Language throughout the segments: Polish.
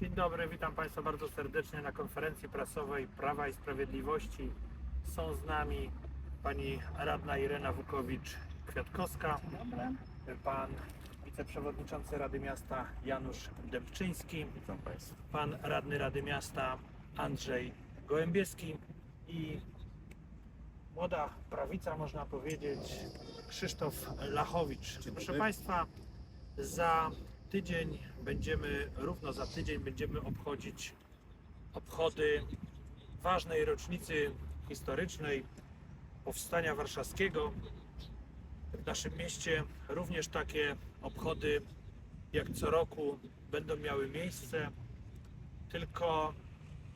Dzień dobry, witam Państwa bardzo serdecznie na konferencji prasowej Prawa i Sprawiedliwości. Są z nami pani radna Irena Wukowicz-Kwiatkowska, pan wiceprzewodniczący Rady Miasta Janusz Dębczyński, pan radny Rady Miasta Andrzej Gołębieski i młoda prawica, można powiedzieć, Krzysztof Lachowicz. Proszę. Państwa, za tydzień będziemy, równo za tydzień będziemy obchodzić obchody ważnej rocznicy historycznej powstania warszawskiego. W naszym mieście również takie obchody jak co roku będą miały miejsce. Tylko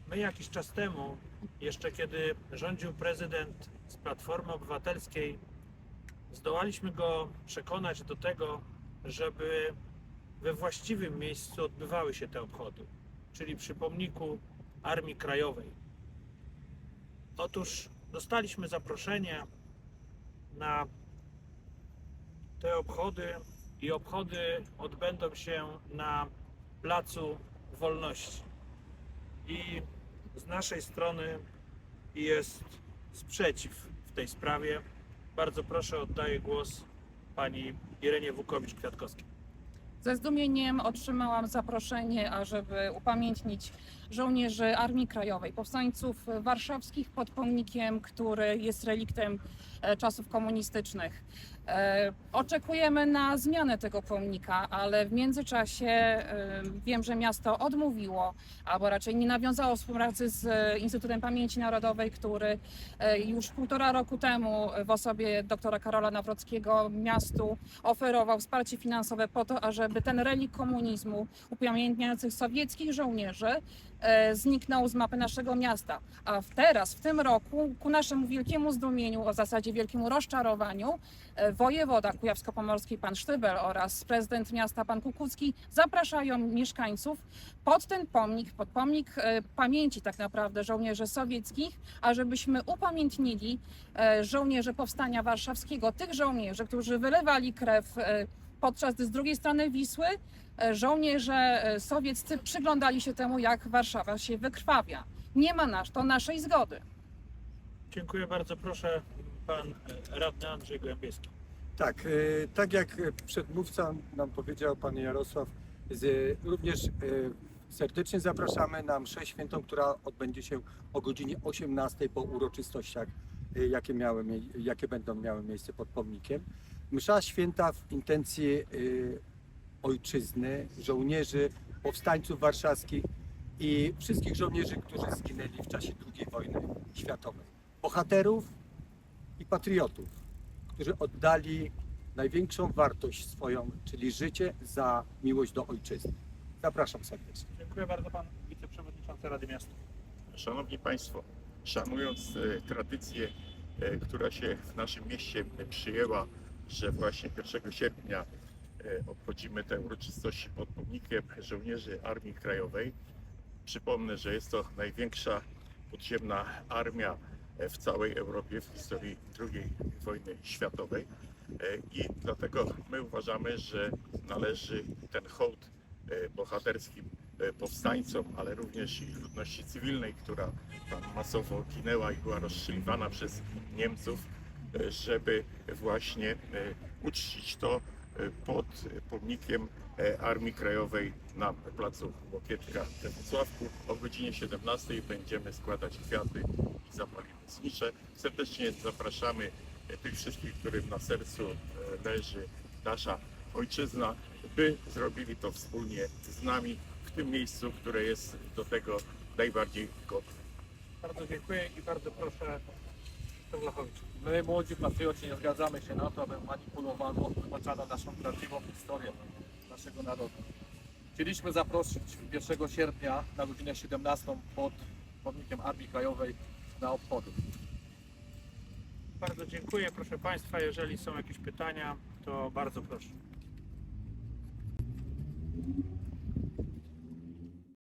my jakiś czas temu, jeszcze kiedy rządził prezydent z Platformy Obywatelskiej, zdołaliśmy go przekonać do tego, żeby we właściwym miejscu odbywały się te obchody, czyli przy pomniku Armii Krajowej. Otóż dostaliśmy zaproszenie na te obchody i obchody odbędą się na Placu Wolności. I z naszej strony jest sprzeciw w tej sprawie. Bardzo proszę, oddaję głos pani Irenie Wukowicz-Kwiatkowskiej. Ze zdumieniem otrzymałam zaproszenie, ażeby upamiętnić żołnierzy Armii Krajowej, powstańców warszawskich pod pomnikiem, który jest reliktem e, czasów komunistycznych. E, Oczekujemy na zmianę tego pomnika, ale w międzyczasie e, wiem, że miasto odmówiło, albo raczej nie nawiązało współpracy z Instytutem Pamięci Narodowej, który już półtora roku temu w osobie doktora Karola Nawrockiego miastu oferował wsparcie finansowe po to, ażeby ten relik komunizmu upamiętniających sowieckich żołnierzy e, zniknął z mapy naszego miasta. A teraz, w tym roku, ku naszemu wielkiemu zdumieniu, w zasadzie wielkiemu rozczarowaniu, e, wojewoda kujawsko-pomorski pan Sztybel oraz prezydent miasta pan Kukucki zapraszają mieszkańców pod ten pomnik, pod pomnik e, pamięci tak naprawdę żołnierzy sowieckich, ażebyśmy upamiętnili żołnierzy Powstania Warszawskiego, tych żołnierzy, którzy wylewali krew podczas gdy z drugiej strony Wisły e, żołnierze e, sowieccy przyglądali się temu, jak Warszawa się wykrwawia. Nie ma nasz, to naszej zgody. Dziękuję bardzo. Proszę pan e, radny Andrzej Gołębieski. Tak, tak jak przedmówca nam powiedział, pan Jarosław, z, również serdecznie zapraszamy na mszę świętą, która odbędzie się o godzinie 18 po uroczystościach, jakie, miały, jakie będą miały miejsce pod pomnikiem. Msza święta w intencji e, ojczyzny, żołnierzy, powstańców warszawskich i wszystkich żołnierzy, którzy zginęli w czasie II wojny światowej. Bohaterów i patriotów którzy oddali największą wartość swoją, czyli życie za miłość do ojczyzny. Zapraszam serdecznie. Dziękuję bardzo pan wiceprzewodniczący Rady Miasta. Szanowni Państwo, szanując e, tradycję, e, która się w naszym mieście przyjęła, że właśnie 1 sierpnia e, obchodzimy te uroczystości pod pomnikiem żołnierzy Armii Krajowej. Przypomnę, że jest to największa podziemna armia e, w całej Europie w historii II wojny światowej. E, I dlatego my uważamy, że należy ten hołd bohaterskim powstańcom, ale również i ludności cywilnej, która tam masowo ginęła i była rozstrzeliwana przez Niemców, żeby właśnie e, uczcić to e, pod pomnikiem e, Armii Krajowej na placu Łokietka we Wrocławku. O godzinie 17 będziemy składać kwiaty i zapalimy znicze. Serdecznie zapraszamy tych wszystkich, którym na sercu leży nasza ojczyzna, by zrobili to wspólnie z nami w tym miejscu, które jest do tego najbardziej godne. Bardzo dziękuję i bardzo proszę My, młodzi patrioci, nie zgadzamy się na to, aby manipulowano, tłumaczano naszą prawdziwą historię naszego narodu. Chcieliśmy zaprosić 1 sierpnia na godzinę 17 pod pomnikiem Armii Krajowej na obchody. Bardzo dziękuję. Proszę państwa, jeżeli są jakieś pytania, to bardzo proszę.